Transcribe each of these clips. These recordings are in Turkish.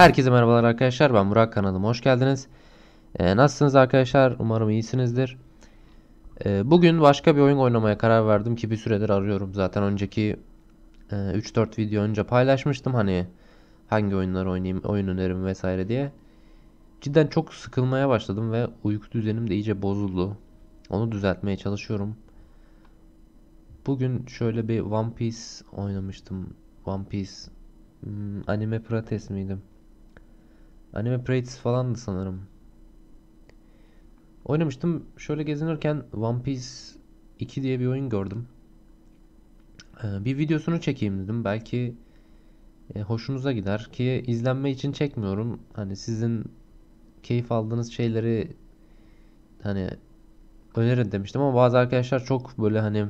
Herkese merhabalar arkadaşlar. Ben Burak kanalıma hoş geldiniz. Ee, nasılsınız arkadaşlar? Umarım iyisinizdir. Ee, bugün başka bir oyun oynamaya karar verdim ki bir süredir arıyorum. Zaten önceki e, 3-4 video önce paylaşmıştım hani hangi oyunları oynayayım, oyun önerim vesaire diye. Cidden çok sıkılmaya başladım ve uyku düzenim de iyice bozuldu. Onu düzeltmeye çalışıyorum. Bugün şöyle bir One Piece oynamıştım. One Piece hmm, Anime Prates miydi? Anime Prates falandı sanırım. Oynamıştım. Şöyle gezinirken One Piece 2 diye bir oyun gördüm. Ee, bir videosunu çekeyim dedim. Belki e, hoşunuza gider ki izlenme için çekmiyorum. Hani sizin keyif aldığınız şeyleri hani önerin demiştim ama bazı arkadaşlar çok böyle hani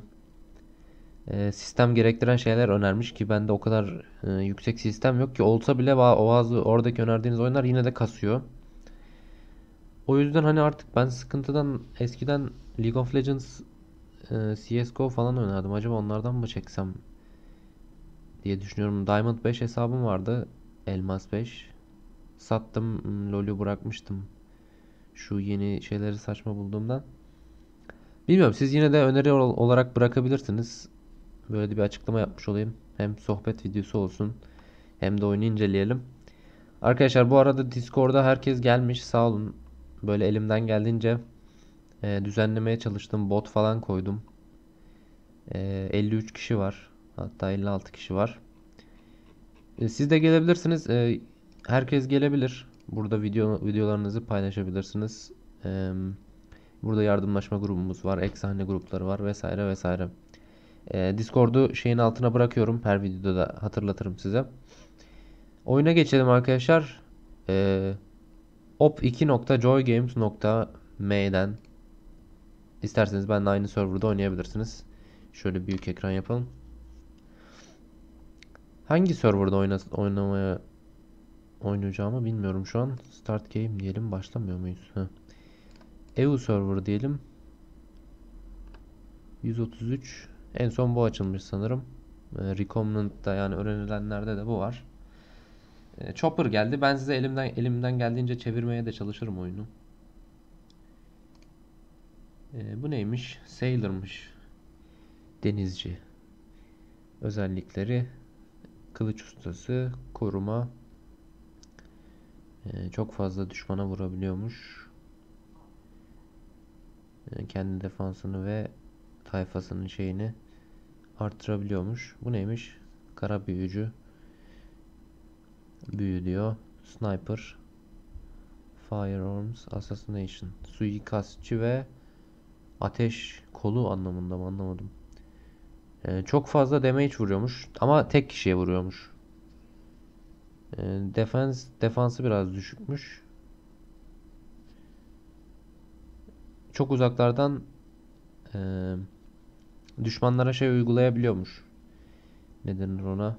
sistem gerektiren şeyler önermiş ki bende o kadar e, yüksek sistem yok ki olsa bile bazı oradaki önerdiğiniz oyunlar yine de kasıyor. O yüzden hani artık ben sıkıntıdan eskiden League of Legends e, CSGO falan oynardım. Acaba onlardan mı çeksem diye düşünüyorum. Diamond 5 hesabım vardı. Elmas 5. Sattım. LoL'ü bırakmıştım. Şu yeni şeyleri saçma bulduğumdan. Bilmiyorum siz yine de öneri olarak bırakabilirsiniz. Böyle bir açıklama yapmış olayım. Hem sohbet videosu olsun hem de oyunu inceleyelim. Arkadaşlar bu arada Discord'da herkes gelmiş. Sağ olun. Böyle elimden geldiğince e, düzenlemeye çalıştım. Bot falan koydum. E, 53 kişi var. Hatta 56 kişi var. E, siz de gelebilirsiniz. E, herkes gelebilir. Burada video videolarınızı paylaşabilirsiniz. E, burada yardımlaşma grubumuz var. Ek grupları var vesaire vesaire. E, Discord'u şeyin altına bırakıyorum. Her videoda da hatırlatırım size. Oyuna geçelim arkadaşlar. E, op2.joygames.m'den İsterseniz ben de aynı serverda oynayabilirsiniz. Şöyle büyük ekran yapalım. Hangi serverda oyna oynamaya oynayacağımı bilmiyorum şu an. Start game diyelim. Başlamıyor muyuz? Heh. EU server diyelim. 133 en son bu açılmış sanırım. E, Recombinant'ta yani öğrenilenlerde de bu var. E, Chopper geldi. Ben size elimden elimden geldiğince çevirmeye de çalışırım oyunu. E, bu neymiş? Sailor'mış. Denizci. Özellikleri kılıç ustası, koruma. Çok fazla düşmana vurabiliyormuş. Kendi defansını ve tayfasının şeyini arttırabiliyormuş. Bu neymiş? Kara büyücü. Büyü diyor. Sniper. Firearms Assassination. Suikastçı ve ateş kolu anlamında mı anlamadım. Ee, çok fazla damage vuruyormuş ama tek kişiye vuruyormuş. Ee, defense defansı biraz düşükmüş. Çok uzaklardan e, düşmanlara şey uygulayabiliyormuş. Ne denir ona?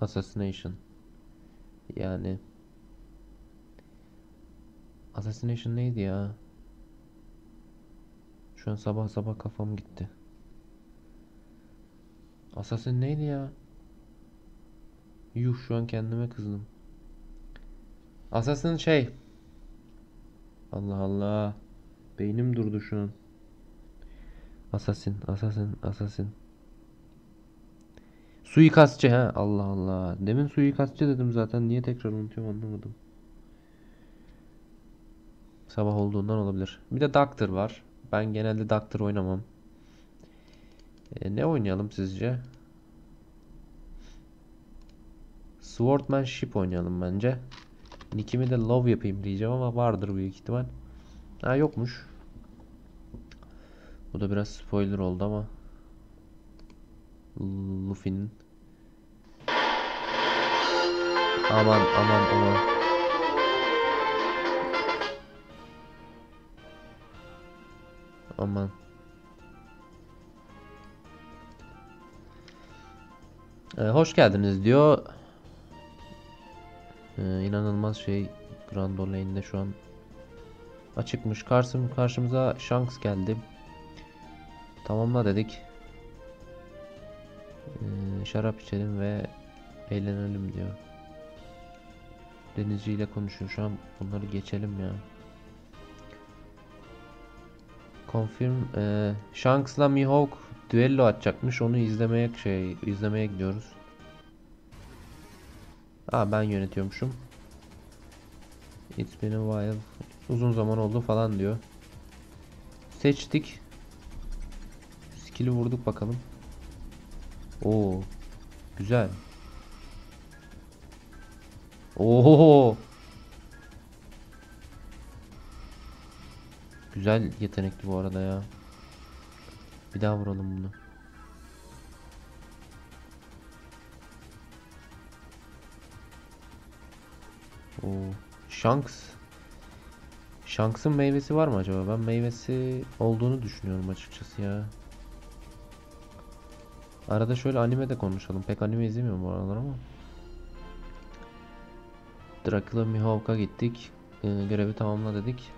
Assassination. Yani Assassination neydi ya? Şu an sabah sabah kafam gitti. Assassin neydi ya? Yuh şu an kendime kızdım. Assassin şey. Allah Allah. Beynim durdu şu an. Assassin, assassin, assassin. Suikastçı ha. Allah Allah. Demin suikastçı dedim zaten. Niye tekrar unutuyorum anlamadım. Sabah olduğundan olabilir. Bir de Doctor var. Ben genelde Doctor oynamam. E, ne oynayalım sizce? Swordmanship oynayalım bence. Nick'imi de Love yapayım diyeceğim ama vardır büyük ihtimal. Ha yokmuş. Bu da biraz spoiler oldu ama. Luffy'nin. Aman aman aman. Aman. Ee, hoş geldiniz diyor. Ee, inanılmaz şey Grand Olane'de şu an açıkmış. Karşım, karşımıza Shanks geldi. Tamamla dedik. Ee, şarap içelim ve eğlenelim diyor. Denizci ile konuşuyor şu an. Bunları geçelim ya. Confirm. E, Shanks'la Mihawk düello atacakmış. Onu izlemeye şey izlemeye gidiyoruz. Aa ben yönetiyormuşum. It's been a while. Uzun zaman oldu falan diyor. Seçtik. Skill'i vurduk bakalım. Oo. Güzel. Oo. Güzel yetenekli bu arada ya. Bir daha vuralım bunu. Oo. Shanks. Shanks'ın meyvesi var mı acaba? Ben meyvesi olduğunu düşünüyorum açıkçası ya. Arada şöyle anime de konuşalım. Pek anime izlemiyorum bu aralar ama. Dracula Mihawk'a gittik. Ee, görevi tamamla dedik.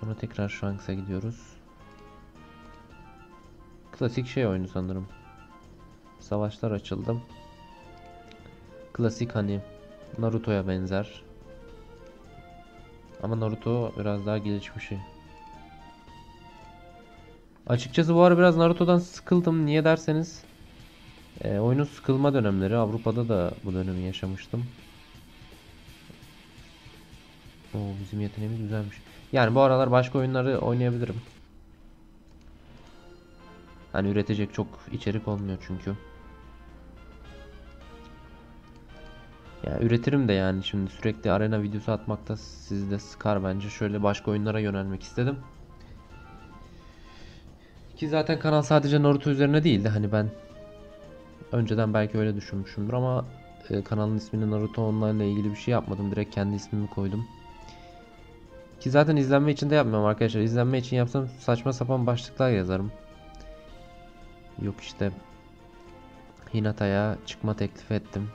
Sonra tekrar Shanks'a gidiyoruz. Klasik şey oyunu sanırım. Savaşlar açıldı. Klasik hani Naruto'ya benzer. Ama Naruto biraz daha gelişmişi. Açıkçası bu ara biraz Naruto'dan sıkıldım. Niye derseniz e, oyunun sıkılma dönemleri Avrupa'da da bu dönemi yaşamıştım. Oo, bizim yeteneğimiz güzelmiş. Yani bu aralar başka oyunları oynayabilirim. Hani üretecek çok içerik olmuyor çünkü. Ya üretirim de yani şimdi sürekli arena videosu atmakta sizi de sıkar bence. Şöyle başka oyunlara yönelmek istedim. Ki zaten kanal sadece Naruto üzerine değildi. Hani ben önceden belki öyle düşünmüşümdür ama e, kanalın ismini Naruto Online ile ilgili bir şey yapmadım. Direkt kendi ismimi koydum. Ki zaten izlenme için de yapmıyorum arkadaşlar. İzlenme için yapsam saçma sapan başlıklar yazarım. Yok işte Hinata'ya çıkma teklif ettim.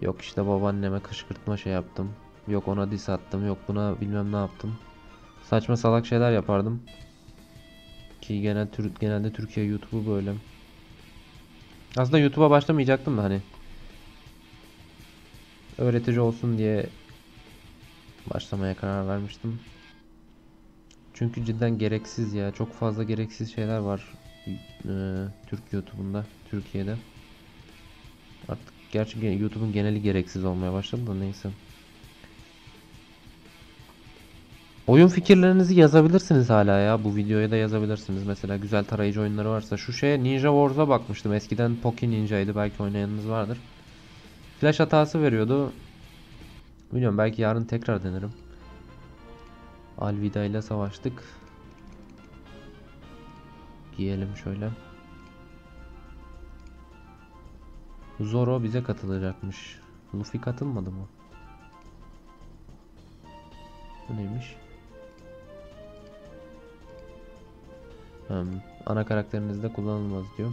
Yok işte babaanneme kışkırtma şey yaptım. Yok ona diss attım. Yok buna bilmem ne yaptım. Saçma salak şeyler yapardım. Ki genel genelde Türkiye YouTube'u böyle. Aslında YouTube'a başlamayacaktım da hani öğretici olsun diye başlamaya karar vermiştim. Çünkü cidden gereksiz ya. Çok fazla gereksiz şeyler var e, Türk YouTube'unda, Türkiye'de. Artık gerçi YouTube'un geneli gereksiz olmaya başladı da neyse. Oyun fikirlerinizi yazabilirsiniz hala ya. Bu videoya da yazabilirsiniz. Mesela güzel tarayıcı oyunları varsa. Şu şeye Ninja Wars'a bakmıştım. Eskiden Poki Ninja'ydı. Belki oynayanınız vardır. Flash hatası veriyordu. Bilmiyorum belki yarın tekrar denerim. Alvida ile savaştık. Giyelim şöyle. Zoro bize katılacakmış. Luffy katılmadı mı? Bu neymiş? Hmm, ana karakterinizde kullanılmaz diyor.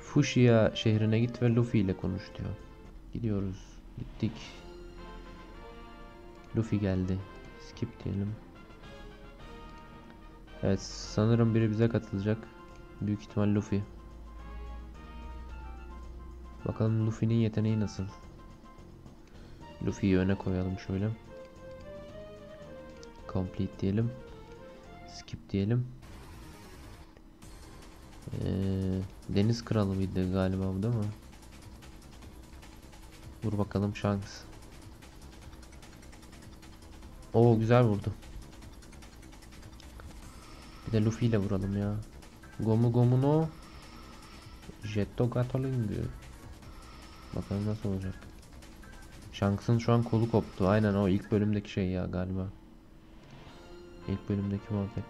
Fushia şehrine git ve Luffy ile konuş diyor. Gidiyoruz. Gittik. Luffy geldi. Skip diyelim. Evet sanırım biri bize katılacak. Büyük ihtimal Luffy. Bakalım Luffy'nin yeteneği nasıl? Luffy'yi öne koyalım şöyle. Complete diyelim. Skip diyelim. Ee, Deniz Kralı mıydı galiba bu değil mi? Vur bakalım Shanks. Oo güzel vurdu. Bir de Luffy ile vuralım ya. Gomu Gomu no Jetto Gatling. Bakalım nasıl olacak. Shanks'ın şu an kolu koptu. Aynen o ilk bölümdeki şey ya galiba. İlk bölümdeki muhabbet.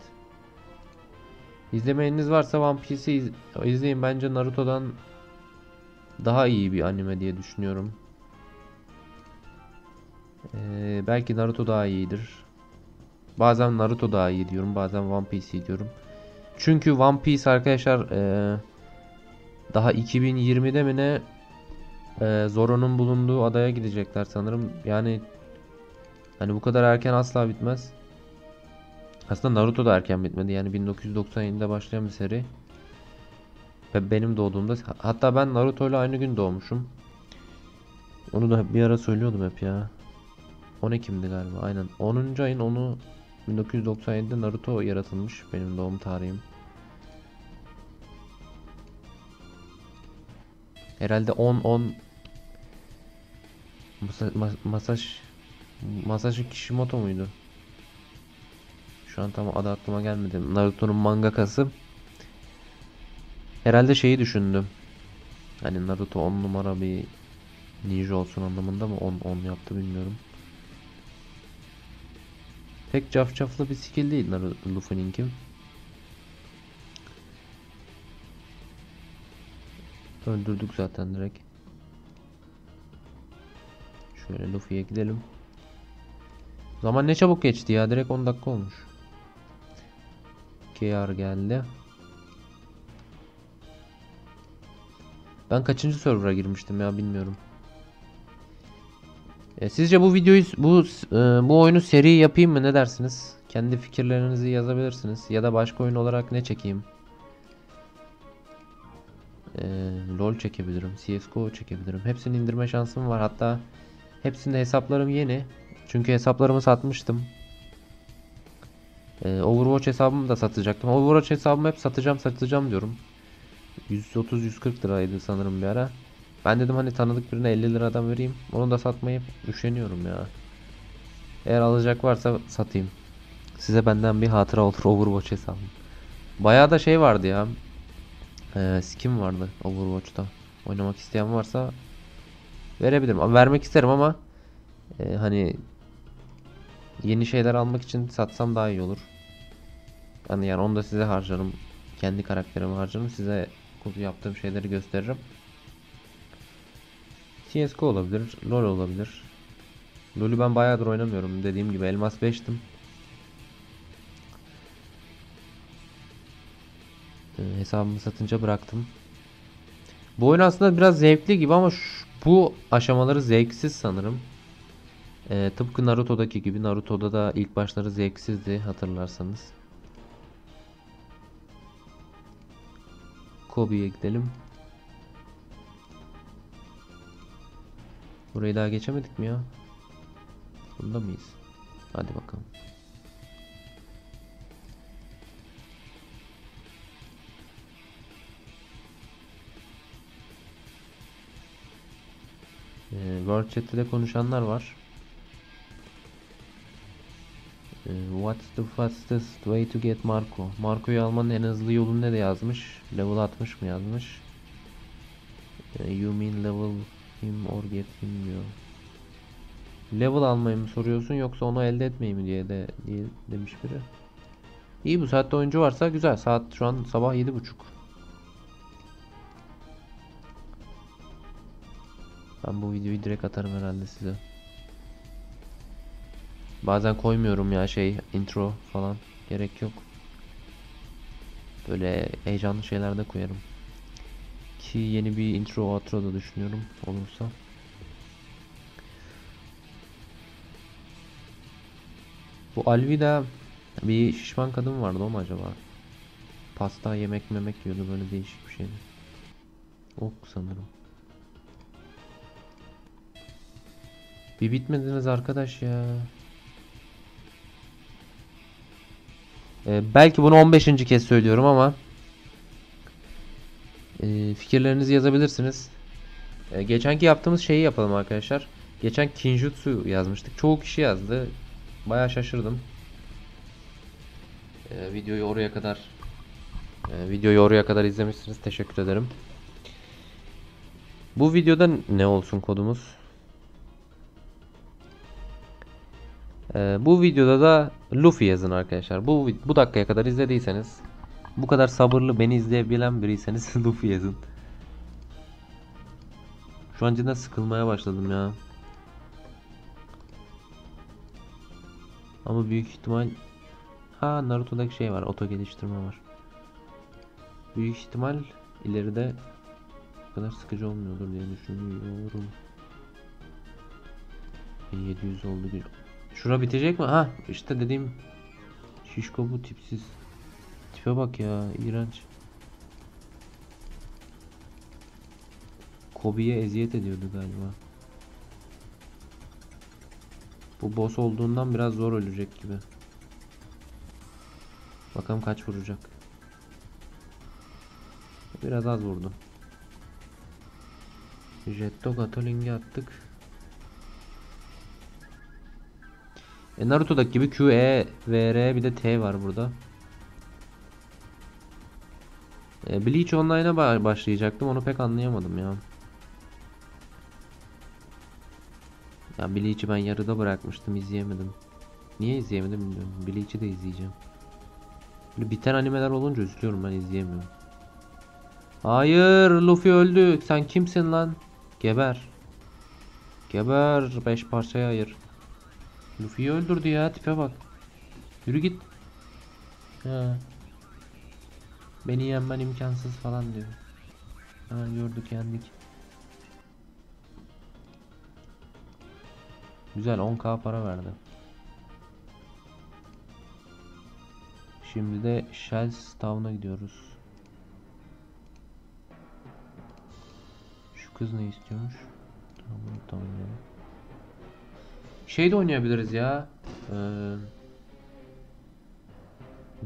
İzlemeyeniniz varsa One Piece'i iz izleyin. Bence Naruto'dan daha iyi bir anime diye düşünüyorum. Ee, belki Naruto daha iyidir. Bazen Naruto daha iyi diyorum. Bazen One Piece diyorum. Çünkü One Piece arkadaşlar ee, daha 2020'de mi ne ee, Zoro'nun bulunduğu adaya gidecekler sanırım. Yani hani bu kadar erken asla bitmez. Aslında Naruto da erken bitmedi. Yani 1997'de başlayan bir seri. Ve benim doğduğumda hatta ben Naruto ile aynı gün doğmuşum. Onu da bir ara söylüyordum hep ya. 10 Ekim'di galiba aynen. 10. ayın 10'u 1997'de Naruto yaratılmış benim doğum tarihim. Herhalde 10 10 Masa, ma, Masaj Masashi Kishimoto muydu? Şu an tam adı aklıma gelmedi. Naruto'nun mangakası. Herhalde şeyi düşündüm. Hani Naruto 10 numara bir ninja olsun anlamında mı 10 10 yaptı bilmiyorum. Pek cafcaflı bir skill değil Naruto Luffy'ninki. Öldürdük zaten direkt. Şöyle Luffy'ye gidelim. Zaman ne çabuk geçti ya. Direkt 10 dakika olmuş. KR geldi. Ben kaçıncı server'a girmiştim ya bilmiyorum. E, sizce bu videoyu bu e, bu oyunu seri yapayım mı ne dersiniz? Kendi fikirlerinizi yazabilirsiniz ya da başka oyun olarak ne çekeyim? E, LoL çekebilirim, CS:GO çekebilirim. Hepsini indirme şansım var. Hatta hepsinde hesaplarım yeni. Çünkü hesaplarımı satmıştım. E, Overwatch hesabımı da satacaktım. Overwatch hesabımı hep satacağım satacağım diyorum. 130-140 liraydı sanırım bir ara. Ben dedim hani tanıdık birine 50 liradan vereyim. Onu da satmayıp üşeniyorum ya. Eğer alacak varsa satayım. Size benden bir hatıra olur Overwatch hesabım. Bayağı da şey vardı ya. Ee, skin vardı Overwatch'ta. Oynamak isteyen varsa verebilirim. Vermek isterim ama e, hani yeni şeyler almak için satsam daha iyi olur. Hani yani onu da size harcarım. Kendi karakterimi harcarım. Size yaptığım şeyleri gösteririm. CSGO olabilir, LoL olabilir. LoL'ü ben bayağıdır oynamıyorum. Dediğim gibi Elmas 5'tim. Ee, hesabımı satınca bıraktım. Bu oyun aslında biraz zevkli gibi ama şu, bu aşamaları zevksiz sanırım. Ee, tıpkı Naruto'daki gibi. Naruto'da da ilk başları zevksizdi hatırlarsanız. Kobe'ye gidelim. Burayı daha geçemedik mi ya? Bunda mıyız? Hadi bakalım. Ee, World Chat'te de konuşanlar var. What's the fastest way to get Marco? Marco'yu almanın en hızlı yolu ne de yazmış? Level 60 mı yazmış? Ee, you mean level him or get him diyor. Level almayı mı soruyorsun yoksa onu elde etmeyi mi diye de diye demiş biri. İyi bu saatte oyuncu varsa güzel. Saat şu an sabah 7.30. Ben bu videoyu direkt atarım herhalde size. Bazen koymuyorum ya şey intro falan gerek yok. Böyle heyecanlı şeyler de koyarım. Ki yeni bir intro outro da düşünüyorum olursa. Bu Alvida bir şişman kadın vardı o mu acaba? Pasta yemek memek yiyordu böyle değişik bir şeydi. Ok sanırım. Bir bitmediniz arkadaş ya. Ee, belki bunu 15. kez söylüyorum ama e, fikirlerinizi yazabilirsiniz. E, geçenki yaptığımız şeyi yapalım arkadaşlar. Geçen Kinjutsu yazmıştık. Çoğu kişi yazdı. Baya şaşırdım. E, videoyu oraya kadar e, videoyu oraya kadar izlemişsiniz. Teşekkür ederim. Bu videoda ne olsun kodumuz? Ee, bu videoda da Luffy yazın arkadaşlar. Bu bu dakikaya kadar izlediyseniz, bu kadar sabırlı beni izleyebilen biriyseniz Luffy yazın. Şu an cidden sıkılmaya başladım ya. Ama büyük ihtimal ha Naruto'daki şey var, oto geliştirme var. Büyük ihtimal ileride bu kadar sıkıcı olmuyordur diye düşünüyorum. 1700 oldu bir Şura bitecek mi? Ha işte dediğim şişko bu tipsiz. Tipe bak ya iğrenç. Kobe'ye eziyet ediyordu galiba. Bu boss olduğundan biraz zor ölecek gibi. Bakalım kaç vuracak. Biraz az vurdu. Jetto Gatoling'i attık. E Naruto'daki gibi Q, E, V, R bir de T var burada. E, Bleach Online'a ba- başlayacaktım onu pek anlayamadım ya. Ya Bleach'i ben yarıda bırakmıştım izleyemedim. Niye izleyemedim bilmiyorum. Bleach'i de izleyeceğim. Böyle biten animeler olunca üzülüyorum ben izleyemiyorum. Hayır Luffy öldü. Sen kimsin lan? Geber. Geber. Beş parçaya ayır. Luffy'yi öldürdü ya tipe bak. Yürü git. Ha. Beni yenmen imkansız falan diyor. Ha gördük yendik. Güzel 10k para verdi. Şimdi de Shells Town'a gidiyoruz. Şu kız ne istiyormuş? Tamam tamam. Şey de oynayabiliriz ya. Ee,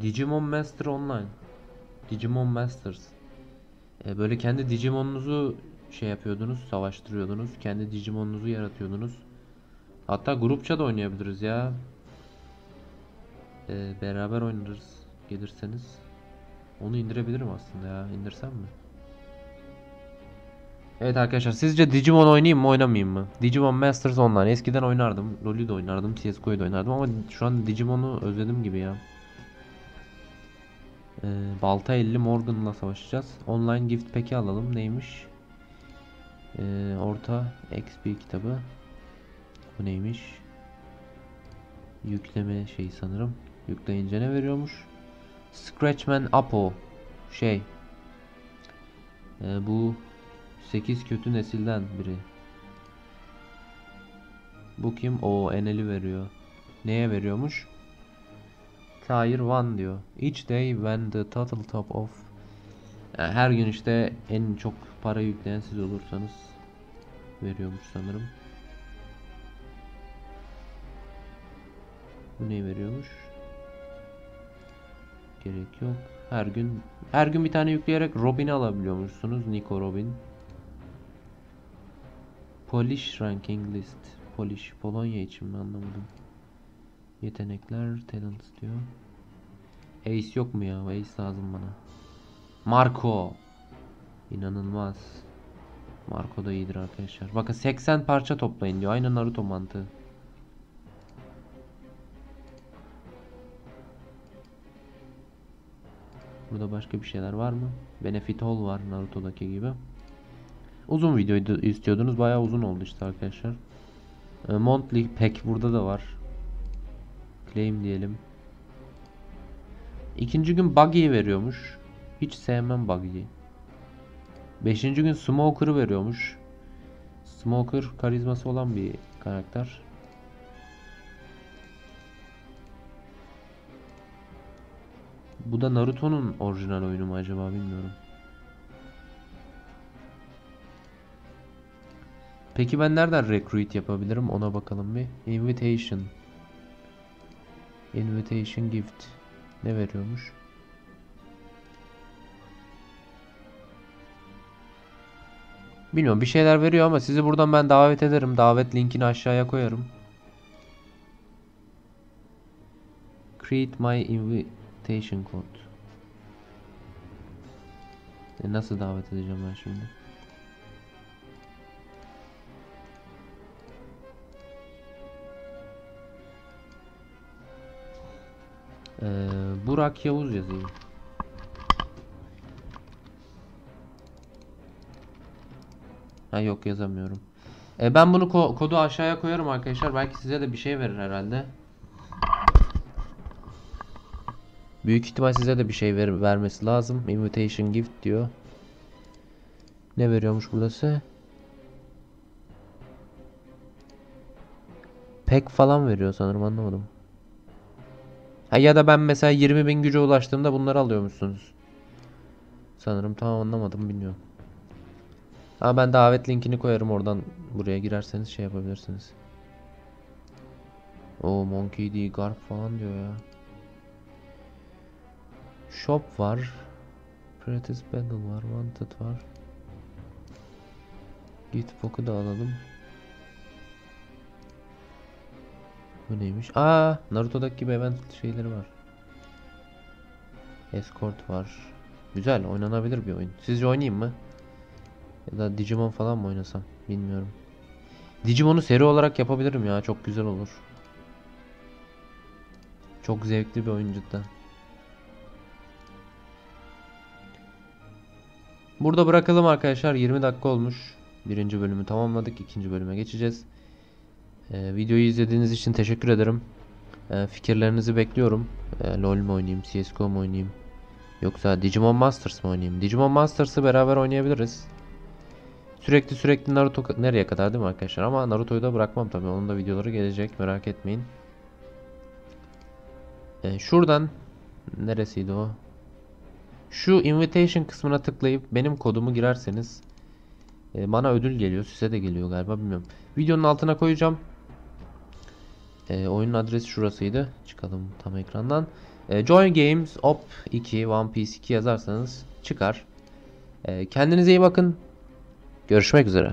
Digimon Master Online. Digimon Masters. Ee, böyle kendi Digimon'unuzu şey yapıyordunuz, savaştırıyordunuz. Kendi Digimon'unuzu yaratıyordunuz. Hatta grupça da oynayabiliriz ya. Ee, beraber oynarız gelirseniz. Onu indirebilirim aslında ya. İndirsem mi? Evet arkadaşlar sizce Digimon oynayayım mı oynamayayım mı? Digimon Masters Online. Eskiden oynardım. LoL'ü de oynardım. CSGO'yu da oynardım ama şu an Digimon'u özledim gibi ya. Ee, Balta 50 Morgan'la savaşacağız. Online gift pack'i alalım. Neymiş? Ee, orta XP kitabı. Bu neymiş? Yükleme şey sanırım. Yükleyince ne veriyormuş? Scratchman Apo. Şey. Ee, bu 8 kötü nesilden biri. Bu kim? O Enel'i veriyor. Neye veriyormuş? Tier 1 diyor. Each day when the total top of Yani her gün işte en çok para yükleyen siz olursanız veriyormuş sanırım. Bu ne veriyormuş? Gerek yok. Her gün her gün bir tane yükleyerek Robin'i alabiliyormuşsunuz. Nico Robin. Polish ranking list. Polish Polonya için mi anlamadım. Yetenekler, talents diyor. Ace yok mu ya? Ace lazım bana. Marco. İnanılmaz. Marco da iyidir arkadaşlar. Bakın 80 parça toplayın diyor. Aynı Naruto mantığı. Burada başka bir şeyler var mı? Benefit Hall var Naruto'daki gibi. Uzun videoydu istiyordunuz. Bayağı uzun oldu işte arkadaşlar. E, Monthly Pack burada da var. Claim diyelim. İkinci gün Buggy'yi veriyormuş. Hiç sevmem Buggy'yi. Beşinci gün Smoker'ı veriyormuş. Smoker karizması olan bir karakter. Bu da Naruto'nun orijinal oyunu mu acaba bilmiyorum. Peki ben nereden recruit yapabilirim ona bakalım bir. Invitation. Invitation gift. Ne veriyormuş? Bilmiyorum bir şeyler veriyor ama sizi buradan ben davet ederim. Davet linkini aşağıya koyarım. Create my invitation code. E nasıl davet edeceğim ben şimdi? Ee, Burak Yavuz yazayım. Ha yok yazamıyorum. E, ben bunu ko- kodu aşağıya koyarım arkadaşlar. Belki size de bir şey verir herhalde. Büyük ihtimal size de bir şey ver vermesi lazım. Invitation gift diyor. Ne veriyormuş burası? Pek falan veriyor sanırım anlamadım. Ha ya da ben mesela 20 bin güce ulaştığımda bunları alıyormuşsunuz. Sanırım tam anlamadım bilmiyorum. Ama ben davet linkini koyarım oradan buraya girerseniz şey yapabilirsiniz. O Monkey D. Garp falan diyor ya. Shop var. Practice Battle var. Wanted var. Git boku da alalım. Bu neymiş? Aa, Naruto'daki gibi event şeyleri var. Escort var. Güzel, oynanabilir bir oyun. Sizce oynayayım mı? Ya da Digimon falan mı oynasam? Bilmiyorum. Digimon'u seri olarak yapabilirim ya. Çok güzel olur. Çok zevkli bir oyun cidden. Burada bırakalım arkadaşlar. 20 dakika olmuş. Birinci bölümü tamamladık. İkinci bölüme geçeceğiz. Ee, videoyu izlediğiniz için teşekkür ederim. Ee, fikirlerinizi bekliyorum. Ee, LoL mu oynayayım, CSGO mu oynayayım? Yoksa Digimon Masters mı oynayayım? Digimon Masters'ı beraber oynayabiliriz. Sürekli sürekli Naruto nereye kadar değil mi arkadaşlar? Ama Naruto'yu da bırakmam tabii. Onun da videoları gelecek. Merak etmeyin. Ee, şuradan neresiydi o? Şu invitation kısmına tıklayıp benim kodumu girerseniz e, bana ödül geliyor. Size de geliyor galiba bilmiyorum. Videonun altına koyacağım. E, oyunun adresi şurasıydı. Çıkalım tam ekrandan. E, Join Games Op 2 One Piece 2 yazarsanız çıkar. E, kendinize iyi bakın. Görüşmek üzere.